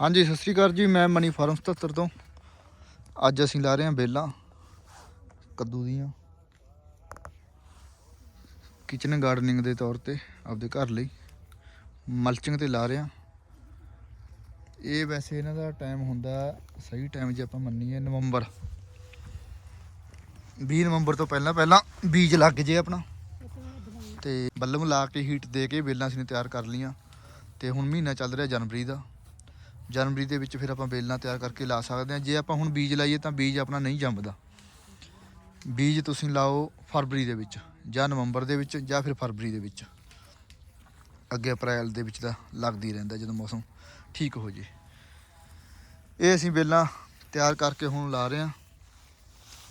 ਹਾਂਜੀ, ਸਤਿ ਸ੍ਰੀ ਅਕਾਲ ਜੀ, ਮੈਂ ਮਨੀ ਫਾਰਮ 77 ਤੋਂ। ਅੱਜ ਅਸੀਂ ਲਾ ਰਹੇ ਹਾਂ ਬੇਲਾਂ ਕੱਦੂ ਦੀਆਂ। ਕਿਚਨ ਗਾਰਡਨਿੰਗ ਦੇ ਤੌਰ ਤੇ ਆਪਦੇ ਘਰ ਲਈ ਮਲਚਿੰਗ ਤੇ ਲਾ ਰਹੇ ਹਾਂ। ਇਹ ਵੈਸੇ ਇਹਨਾਂ ਦਾ ਟਾਈਮ ਹੁੰਦਾ, ਸਹੀ ਟਾਈਮ ਜੇ ਆਪਾਂ ਮੰਨੀਏ ਨਵੰਬਰ। 20 ਨਵੰਬਰ ਤੋਂ ਪਹਿਲਾਂ ਪਹਿਲਾਂ ਬੀਜ ਲੱਗ ਜੇ ਆਪਣਾ। ਤੇ ਬੱਲਮ ਲਾ ਕੇ ਹੀਟ ਦੇ ਕੇ ਬੇਲਾਂ ਅਸੀਂ ਤਿਆਰ ਕਰ ਲਈਆਂ। ਤੇ ਹੁਣ ਮਹੀਨਾ ਚੱਲ ਰਿਹਾ ਜਨਵਰੀ ਦਾ। ਜਨਵਰੀ ਦੇ ਵਿੱਚ ਫਿਰ ਆਪਾਂ ਬੇਲਾਂ ਤਿਆਰ ਕਰਕੇ ਲਾ ਸਕਦੇ ਹਾਂ। ਜੇ ਆਪਾਂ ਹੁਣ ਬੀਜ ਲਾਈਏ ਤਾਂ ਬੀਜ ਆਪਣਾ ਨਹੀਂ ਜੰਮਦਾ। ਬੀਜ ਤੁਸੀਂ ਲਾਓ ਫਰਵਰੀ ਦੇ ਵਿੱਚ ਜਾਂ ਨਵੰਬਰ ਦੇ ਵਿੱਚ ਜਾਂ ਫਿਰ ਫਰਵਰੀ ਦੇ ਵਿੱਚ। ਅੱਗੇ ਅਪ੍ਰੈਲ ਦੇ ਵਿੱਚ ਤਾਂ ਲੱਗਦੀ ਰਹਿੰਦਾ ਜਦੋਂ ਮੌਸਮ ਠੀਕ ਹੋ ਜੇ। ਇਹ ਅਸੀਂ ਬੇਲਾਂ ਤਿਆਰ ਕਰਕੇ ਹੁਣ ਲਾ ਰਹੇ ਹਾਂ।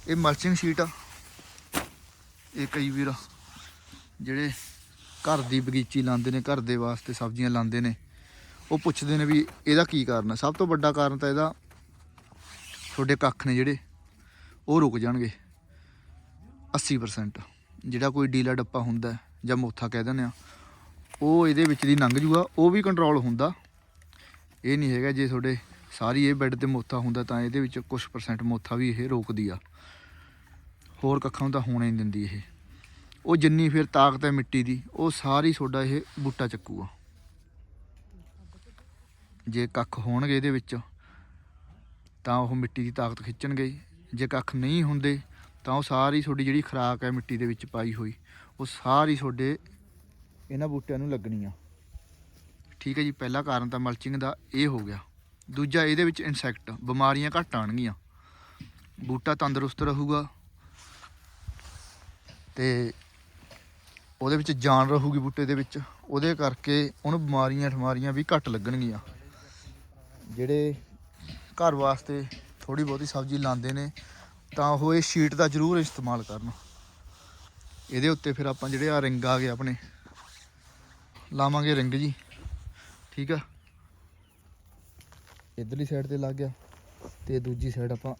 ਇਹ ਮਲਚਿੰਗ ਸ਼ੀਟ ਆ। ਇਹ ਕਈ ਵੀਰ ਜਿਹੜੇ ਘਰ ਦੀ ਬਗੀਚੀ ਲਾਉਂਦੇ ਨੇ, ਘਰ ਦੇ ਵਾਸਤੇ ਸਬਜ਼ੀਆਂ ਲਾਉਂਦੇ ਨੇ। ਉਹ ਪੁੱਛਦੇ ਨੇ ਵੀ ਇਹਦਾ ਕੀ ਕਾਰਨ ਹੈ ਸਭ ਤੋਂ ਵੱਡਾ ਕਾਰਨ ਤਾਂ ਇਹਦਾ ਤੁਹਾਡੇ ਕੱਖ ਨੇ ਜਿਹੜੇ, ਉਹ ਰੁਕ ਜਾਣਗੇ। 80% ਜਿਹੜਾ ਕੋਈ ਡੀਲਾ ਡੱਪਾ ਹੁੰਦਾ ਜਾਂ ਮੋਥਾ ਕਹਿ ਦਿੰਦੇ ਆ ਉਹ ਇਹਦੇ ਵਿੱਚ ਦੀ ਲੰਘ ਜੂਗਾ, ਉਹ ਵੀ ਕੰਟਰੋਲ ਹੁੰਦਾ। ਇਹ ਨਹੀਂ ਹੈਗਾ ਜੇ ਤੁਹਾਡੇ ਸਾਰੀ ਇਹ ਬੈੱਡ ਤੇ ਮੋਥਾ ਹੁੰਦਾ ਤਾਂ ਇਹਦੇ ਵਿੱਚ ਕੁਝ ਪਰਸੈਂਟ ਮੋਥਾ ਵੀ ਇਹ ਰੋਕਦੀ ਆ। ਹੋਰ ਕੱਖਾਂ ਨੂੰ ਤਾਂ ਹੋਣਾ ਹੀ ਨਹੀਂ ਦਿੰਦੀ ਇਹ। ਉਹ ਜਿੰਨੀ ਫਿਰ ਤਾਕਤ ਹੈ ਮਿੱਟੀ ਦੀ, ਉਹ ਸਾਰੀ ਤੁਹਾਡਾ ਇਹ ਬੂਟਾ ਚੱਕੂਗਾ। ਜੇ ਕੱਖ ਹੋਣਗੇ ਇਹਦੇ ਵਿੱਚ, ਤਾਂ ਉਹ ਮਿੱਟੀ ਦੀ ਤਾਕਤ ਖਿੱਚਣਗੇ। ਜੇ ਕੱਖ ਨਹੀਂ ਹੁੰਦੇ, ਤਾਂ ਉਹ ਸਾਰੀ ਤੁਹਾਡੀ ਜਿਹੜੀ ਖੁਰਾਕ ਹੈ ਮਿੱਟੀ ਦੇ ਵਿੱਚ ਪਾਈ ਹੋਈ, ਉਹ ਸਾਰੀ ਤੁਹਾਡੇ ਇਹਨਾਂ ਬੂਟਿਆਂ ਨੂੰ ਲੱਗਣੀ ਆ ਠੀਕ ਹੈ ਜੀ, ਪਹਿਲਾ ਕਾਰਨ ਤਾਂ ਮਲਚਿੰਗ ਦਾ ਇਹ ਹੋ ਗਿਆ। ਦੂਜਾ, ਇਹਦੇ ਵਿੱਚ ਇਨਸੈਕਟ ਬਿਮਾਰੀਆਂ ਘੱਟ ਆਣਗੀਆਂ ਬੂਟਾ ਤੰਦਰੁਸਤ ਰਹੂਗਾ ਤੇ ਉਹਦੇ ਵਿੱਚ ਜਾਨ ਰਹੂਗੀ ਬੂਟੇ ਦੇ ਵਿੱਚ। ਉਹਦੇ ਕਰਕੇ ਉਹਨੂੰ ਬਿਮਾਰੀਆਂ ਠਮਾਰੀਆਂ ਵੀ ਘੱਟ ਲੱਗਣਗੀਆਂ। ਜਿਹੜੇ ਘਰ ਵਾਸਤੇ ਥੋੜੀ ਬਹੁਤੀ ਸਬਜ਼ੀ ਲਾਉਂਦੇ ਨੇ, ਤਾਂ ਉਹ ਇਹ ਸ਼ੀਟ ਦਾ ਜ਼ਰੂਰ ਇਸਤੇਮਾਲ ਕਰਨ। ਇਹਦੇ ਉੱਤੇ ਫਿਰ ਆਪਾਂ ਜਿਹੜੇ ਆ ਰਿੰਗ ਆ ਗਏ ਆਪਣੇ, ਲਾਵਾਂਗੇ ਰਿੰਗ ਜੀ। ਠੀਕ ਆ? ਇਧਰਲੀ ਸਾਈਡ ਤੇ ਲੱਗ ਗਿਆ ਤੇ ਦੂਜੀ ਸਾਈਡ ਆਪਾਂ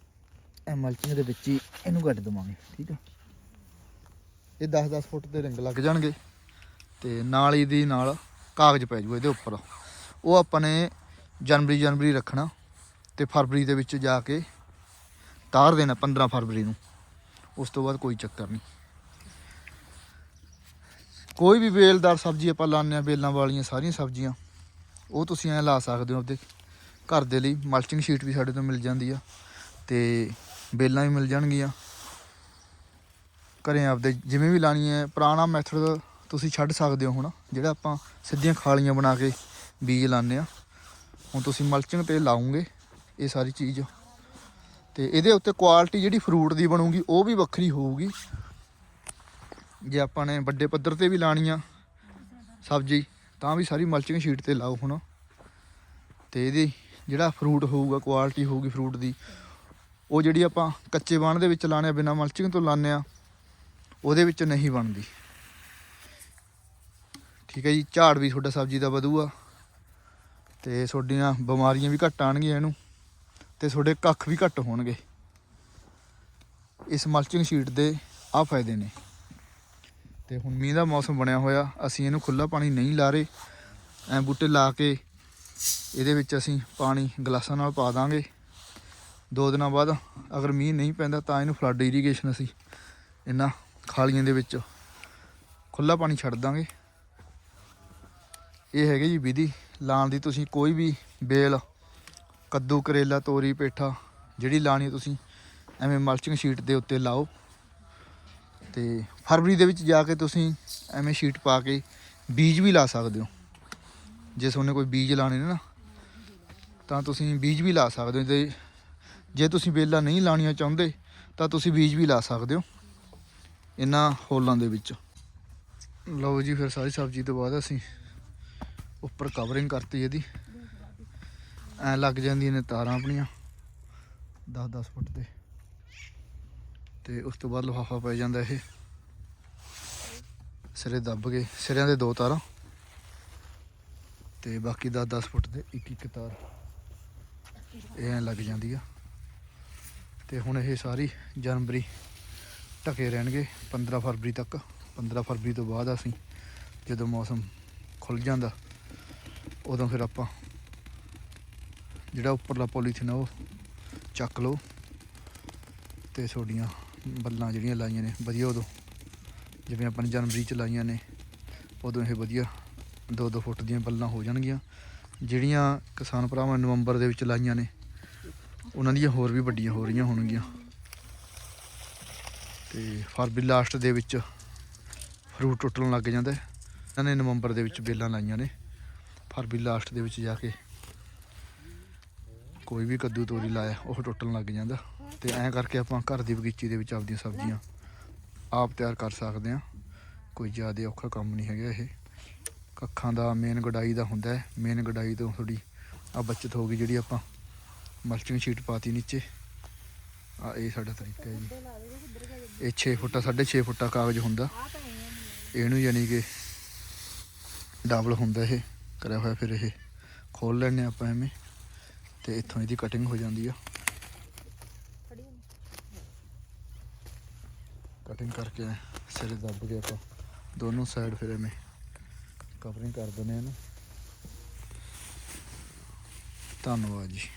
ਇਹ ਮਲਚਿੰਗ ਦੇ ਵਿੱਚ ਹੀ ਇਹਨੂੰ ਕੱਢ ਦਵਾਂਗੇ, ਠੀਕ ਆ? ਇਹ 10-10 ਫੁੱਟ ਦੇ ਰਿੰਗ ਲੱਗ ਜਾਣਗੇ ਤੇ ਨਾਲ ਹੀ ਦੀ ਨਾਲ ਕਾਗਜ਼ ਪੈ ਜੂ ਇਹਦੇ ਉੱਪਰ। ਉਹ ਆਪਾਂ ਨੇ ਜਨਵਰੀ ਜਨਵਰੀ ਰੱਖਣਾ ਤੇ ਫਰਵਰੀ ਦੇ ਵਿੱਚ ਜਾ ਕੇ ਤਾਰ ਦੇਣਾ 15 ਫਰਵਰੀ ਨੂੰ। ਉਸ ਤੋਂ ਬਾਅਦ ਕੋਈ ਚੱਕਰ ਨਹੀਂ। ਕੋਈ ਵੀ ਵੇਲਦਾਰ ਸਬਜ਼ੀ ਆਪਾਂ ਲਾਉਂਦੇ ਹਾਂ, ਵੇਲਾਂ ਵਾਲੀਆਂ ਸਾਰੀਆਂ ਸਬਜ਼ੀਆਂ, ਉਹ ਤੁਸੀਂ ਐ ਲਾ ਸਕਦੇ ਹੋ ਆਪਦੇ ਘਰ ਦੇ ਲਈ। ਮਲਚਿੰਗ ਸ਼ੀਟ ਵੀ ਸਾਡੇ ਤੋਂ ਮਿਲ ਜਾਂਦੀ ਆ ਤੇ ਵੇਲਾਂ ਵੀ ਮਿਲ ਜਾਣਗੀਆਂ। ਘਰੇ ਆਪਦੇ ਜਿਵੇਂ ਵੀ ਲਾਣੀ ਹੈ, ਪੁਰਾਣਾ ਮੈਥਡ ਤੁਸੀਂ ਛੱਡ ਸਕਦੇ ਹੋ ਹੁਣ, ਜਿਹੜਾ ਆਪਾਂ ਸਿੱਧੀਆਂ ਖਾਲੀਆਂ ਬਣਾ ਕੇ ਬੀਜ ਲਾਉਂਦੇ ਆ ਹੁਣ ਤੁਸੀਂ ਮਲਚਿੰਗ ਤੇ ਲਾਉਂਗੇ ਇਹ ਸਾਰੀ ਚੀਜ਼। ਤੇ ਇਹਦੇ ਉੱਤੇ ਕੁਆਲਿਟੀ ਜਿਹੜੀ ਫਰੂਟ ਦੀ ਬਣੂਗੀ, ਉਹ ਵੀ ਵੱਖਰੀ ਹੋਊਗੀ। ਜੇ ਆਪਾਂ ਨੇ ਵੱਡੇ ਪੱਧਰ ਤੇ ਵੀ ਲਾਣੀ ਆ ਸਬਜ਼ੀ, ਤਾਂ ਵੀ ਸਾਰੀ ਮਲਚਿੰਗ ਸ਼ੀਟ ਤੇ ਲਾਓ ਹੁਣ। ਤੇ ਇਹਦੀ ਜਿਹੜਾ ਫਰੂਟ ਹੋਊਗਾ ਕੁਆਲਿਟੀ ਹੋਊਗੀ ਫਰੂਟ ਦੀ, ਉਹ ਜਿਹੜੀ ਆਪਾਂ ਕੱਚੇ ਬਾਣ ਦੇ ਵਿੱਚ ਲਾਣੇ ਆ, ਬਿਨਾ ਮਲਚਿੰਗ ਤੋਂ ਲਾਣੇ ਆ, ਉਹਦੇ ਵਿੱਚ ਨਹੀਂ ਬਣਦੀ। ਠੀਕ ਹੈ ਜੀ, ਝਾੜ ਵੀ ਤੁਹਾਡਾ ਸਬਜ਼ੀ ਦਾ ਵਧੂਗਾ। ਤੇ ਤੁਹਾਡੀਆਂ ਬਿਮਾਰੀਆਂ ਵੀ ਘੱਟ ਆਣਗੀਆਂ ਇਹਨੂੰ ਤੇ ਤੁਹਾਡੇ ਕੱਖ ਵੀ ਘੱਟ ਹੋਣਗੇ। ਇਸ ਮਲਚਿੰਗ ਸ਼ੀਟ ਦੇ ਆ ਫਾਇਦੇ ਨੇ। ਤੇ ਹੁਣ ਮੀਂਹ ਦਾ ਮੌਸਮ ਬਣਿਆ ਹੋਇਆ, ਅਸੀਂ ਇਹਨੂੰ ਖੁੱਲਾ ਪਾਣੀ ਨਹੀਂ ਲਾ ਰਹੇ। ਐ ਬੂਟੇ ਲਾ ਕੇ ਇਹਦੇ ਵਿੱਚ ਅਸੀਂ ਪਾਣੀ ਗਲਾਸਾਂ ਨਾਲ ਪਾ ਦਾਂਗੇ। ਦੋ ਦਿਨਾਂ ਬਾਅਦ ਅਗਰ ਮੀਂਹ ਨਹੀਂ ਪੈਂਦਾ ਤਾਂ ਇਹਨੂੰ ਫਲੱਡ ਇਰੀਗੇਸ਼ਨ ਅਸੀਂ ਇਹਨਾਂ ਖਾਲੀਆਂ ਦੇ ਵਿੱਚ ਖੁੱਲਾ ਪਾਣੀ ਛੱਡ ਦਾਂਗੇ। ਇਹ ਹੈਗੇ ਜੀ ਵਿਧੀ। ਲਾਉਣ ਦੀ ਤੁਸੀਂ ਕੋਈ ਵੀ ਬੇਲ, ਕੱਦੂ, ਕਰੇਲਾ, ਤੋਰੀ, ਪੇਠਾ, ਜਿਹੜੀ ਲਾਣੀ ਤੁਸੀਂ ਐਵੇਂ ਮਲਚਿੰਗ ਸ਼ੀਟ ਦੇ ਉੱਤੇ ਲਾਓ। ਤੇ ਫਰਵਰੀ ਦੇ ਵਿੱਚ ਜਾ ਕੇ ਤੁਸੀਂ ਐਵੇਂ ਸ਼ੀਟ ਪਾ ਕੇ ਬੀਜ ਵੀ ਲਾ ਸਕਦੇ ਹੋ। ਜੇ ਤੁਹਾਨੂੰ ਕੋਈ ਬੀਜ ਲਾਣੇ ਨੇ ਨਾ, ਤਾਂ ਤੁਸੀਂ ਬੀਜ ਵੀ ਲਾ ਸਕਦੇ ਹੋ। ਤੇ ਜੇ ਤੁਸੀਂ ਬੇਲਾਂ ਨਹੀਂ ਲਾਣੀਆਂ ਚਾਹੁੰਦੇ, ਤਾਂ ਤੁਸੀਂ ਬੀਜ ਵੀ ਲਾ ਸਕਦੇ ਹੋ ਇਹਨਾਂ ਹੋਲਾਂ ਦੇ ਵਿੱਚ। ਲਓ ਜੀ, ਫਿਰ ਸਾਰੀ ਸਬਜ਼ੀ ਤੋਂ ਬਾਅਦ ਅਸੀਂ ਉੱਪਰ ਕਵਰਿੰਗ ਕਰਤੀ ਇਹਦੀ। ਐ ਲੱਗ ਜਾਂਦੀਆਂ ਨੇ ਤਾਰਾਂ ਆਪਣੀਆਂ 10-10 ਫੁੱਟ ਤੇ ਤੇ ਉਸ ਤੋਂ ਬਾਅਦ ਲਫ਼ਾਫਾ ਪੈ ਜਾਂਦਾ ਇਹ। ਸਿਰੇ ਦੱਬ ਕੇ, ਸਿਰਿਆਂ ਦੇ ਦੋ ਤਾਰਾਂ। ਤੇ ਬਾਕੀ 10-10 ਫੁੱਟ ਦੇ ਇੱਕ ਇੱਕ ਤਾਰ। ਇਹ ਐਂ ਲੱਗ ਜਾਂਦੀ ਆ। ਤੇ ਹੁਣ ਇਹ ਸਾਰੀ ਜਨਵਰੀ ਢਕੇ ਰਹਿਣਗੇ 15 ਫਰਵਰੀ ਤੱਕ। 15 ਫਰਵਰੀ ਤੋਂ ਬਾਅਦ ਅਸੀਂ ਜਦੋਂ ਮੌਸਮ ਖੁੱਲ ਜਾਂਦਾ ਉਦੋਂ ਫਿਰ ਆਪਾਂ ਜਿਹੜਾ ਉੱਪਰਲਾ ਪੋਲੀਥੀਨ ਆ ਉਹ ਚੱਕ ਲਓ ਤੇ ਤੁਹਾਡੀਆਂ ਬੱਲਾਂ ਜਿਹੜੀਆਂ ਲਾਈਆਂ ਨੇ ਵਧੀਆ ਉਦੋਂ, ਜਿਵੇਂ ਆਪਾਂ ਨੇ ਜਨਵਰੀ ਚ ਲਾਈਆਂ ਨੇ, ਉਦੋਂ ਇਹ ਵਧੀਆ 2-2 ਫੁੱਟ ਦੀਆਂ ਬੱਲਾਂ ਹੋ ਜਾਣਗੀਆਂ। ਜਿਹੜੀਆਂ ਕਿਸਾਨ ਭਰਾਵਾਂ ਨਵੰਬਰ ਦੇ ਵਿੱਚ ਲਾਈਆਂ ਨੇ, ਉਹਨਾਂ ਦੀਆਂ ਹੋਰ ਵੀ ਵੱਡੀਆਂ ਹੋ ਰਹੀਆਂ ਹੋਣਗੀਆਂ। ਤੇ ਫਰਵਰੀ ਲਾਸਟ ਦੇ ਵਿੱਚ ਫਰੂਟ ਟੁੱਟਣ ਲੱਗ ਜਾਂਦਾ ਇਹਨਾਂ ਨੇ ਨਵੰਬਰ ਦੇ ਵਿੱਚ ਬੇਲਾਂ ਲਾਈਆਂ ਨੇ। ਫਰਵਰੀ ਲਾਸਟ ਦੇ ਵਿੱਚ ਜਾ ਕੇ ਕੋਈ ਵੀ ਕੱਦੂ ਤੋਰੀ ਲਾਇਆ, ਉਹ ਟੁੱਟਣ ਲੱਗ ਜਾਂਦਾ। ਤੇ ਐਂ ਕਰਕੇ ਆਪਾਂ ਘਰ ਦੀ ਬਗੀਚੀ ਦੇ ਵਿੱਚ ਆਪਦੀਆਂ ਸਬਜ਼ੀਆਂ ਆਪ ਤਿਆਰ ਕਰ ਸਕਦੇ ਹਾਂ। ਕੋਈ ਜ਼ਿਆਦਾ ਔਖਾ ਕੰਮ ਨਹੀਂ ਹੈਗਾ ਇਹ। ਕੱਖਾਂ ਦਾ ਮੇਨ ਗਡਾਈ ਦਾ ਹੁੰਦਾ ਹੈ। ਮੇਨ ਗਡਾਈ ਤੋਂ ਥੋੜੀ ਆ ਬੱਚਤ ਹੋ ਗਈ ਜਿਹੜੀ ਆਪਾਂ ਮਲਚਿੰਗ ਸ਼ੀਟ ਪਾਤੀ ਨੀਚੇ। ਆ ਇਹ ਸਾਡਾ ਤਰੀਕਾ ਹੈ ਜੀ। ਇਹ 6 ਫੁੱਟਾ 6.5 ਫੁੱਟਾ ਕਾਗਜ਼ ਹੁੰਦਾ। ਇਹਨੂੰ ਯਾਨੀ ਕਿ ਡਬਲ ਹੁੰਦਾ ਇਹ। ਕਰਿਆ ਹੋਇਆ ਫਿਰ ਇਹ। ਖੋਲ ਲੈਣੇ ਆਪਾਂ ਐਵੇਂ। ਤੇ ਇੱਥੋਂ ਇਹਦੀ ਕਟਿੰਗ ਹੋ ਜਾਂਦੀ ਆ। ਕਟਿੰਗ ਕਰਕੇ ਐਂ ਸਿਰੇ ਦੱਬ ਕੇ ਆਪਾਂ ਦੋਨੋਂ ਸਾਈਡ ਫਿਰ ਐਵੇਂ ਕਵਰਿੰਗ ਕਰ ਦਿੰਦੇ ਆ ਇਹਨੂੰ। ਧੰਨਵਾਦ ਜੀ।